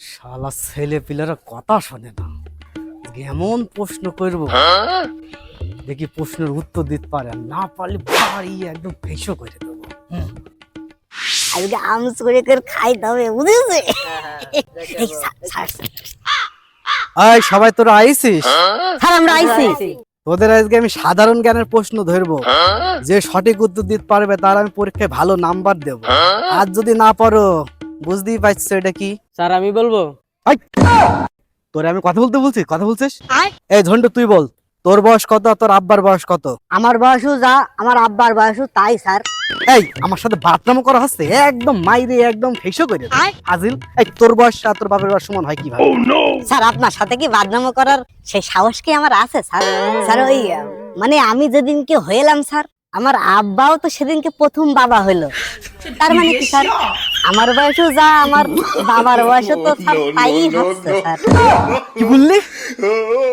শালা ছেলে পিলেরা কথা শোনে না। এমন প্রশ্ন করব। দেখি প্রশ্নের উত্তর দিতে পারে না পারলে বাড়ি একদম ফেসো করে দেবো। আজকে আমস করে করে খাইতে হবে বুঝেছে আয় সবাই তোরা আইছিস স্যার আমরা আইছি তোদের আজকে আমি সাধারণ জ্ঞানের প্রশ্ন ধরবো। যে সঠিক উত্তর দিতে পারবে তার আমি পরীক্ষায় ভালো নাম্বার দেব। আর যদি না পারো বুঝতেই পারছ এটা কি? স্যার আমি বলব? তোরে আমি কথা বলতে বলছি কথা বলছিস? এই ঝন্টু তুই বল তোর বয়স কত তোর আব্বার বয়স কত? আমার বয়সও যা আমার আব্বার বয়সও তাই স্যার। এই আমার সাথে বাতনাম করা হচ্ছে একদম মাইরে একদম ফেসো করে। আজিল এই তোর বয়স আর তোর বাপের বয়স সমান হয় কীভাবে? স্যার আপনার সাথে কি বাদনামো করার সেই সাহস কি আমার আছে স্যার? স্যার ওই মানে আমি যেদিনকে হইলাম স্যার আমার আব্বাও তো সেদিনকে প্রথম বাবা হইল তার মানে কি স্যার? আমার বয়সও যা আমার বাবার বয়সও তো তাই হাসছে স্যার। কি বললি?